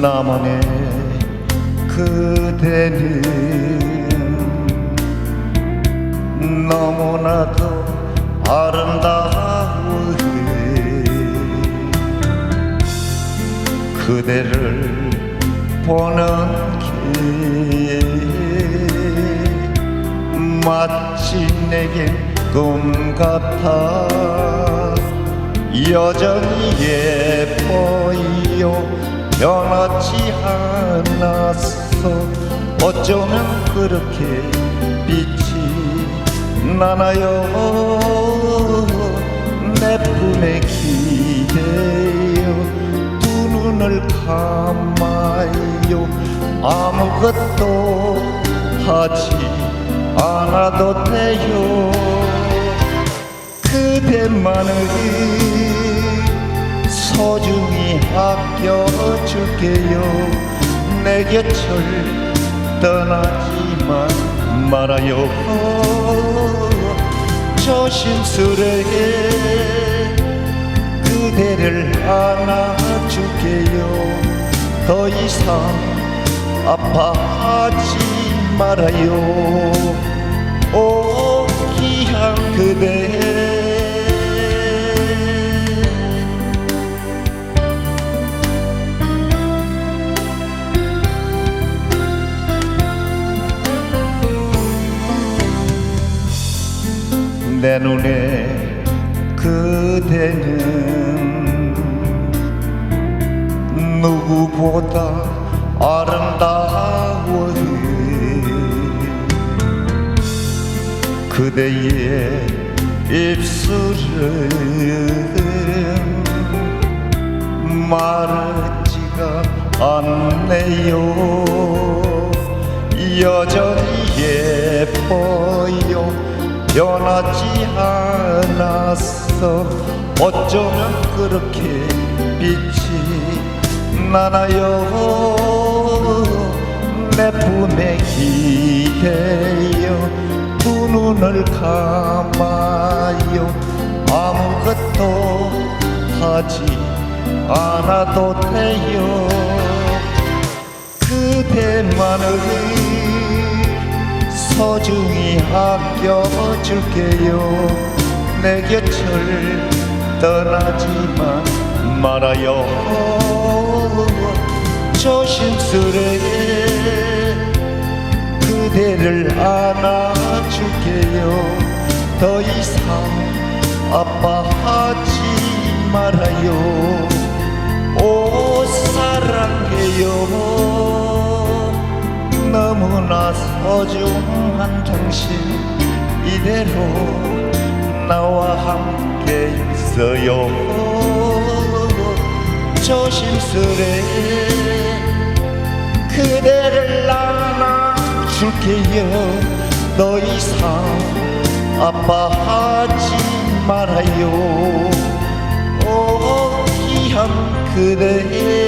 나만의 그대는 너무나도 아름다워해 그대를 보는 게 마치 내겐 꿈 같아 여전히 예뻐요 변하지 않았어. 어쩌면 그렇게 빛이 나나요? 내 품에 기대요. 두 눈을 감아요. 아무것도 하지 않아도 돼요. 그대만을 소중히 아껴줄게요. 내 곁을 떠나지만 말아요. 조심스레 그대를 안아줄게요. 더 이상 아파하지 말아요. 오 귀한 그대 내 눈에 그대는 누구보다 아름다워해. 그대의 입술은 마르지가 않네요. 여전히 변하지 않았어. 어쩌면 그렇게 빛이 나나요 내 품에 기대요 두 눈을 감아요. 아무것도 하지 않아도 돼요. 그대만을 소중히 아껴줄게요. 내 곁을 떠나지만 말아요. 조심스레 그대를 안아줄게요. 더 이상 아파하지 말아요. 오 사랑 너무나 소중한 당신 이대로 나와 함께 있어요. 조심스레 그대를 안아줄게요. 더 이상 아파하지 말아요. 오 귀한 그대 귀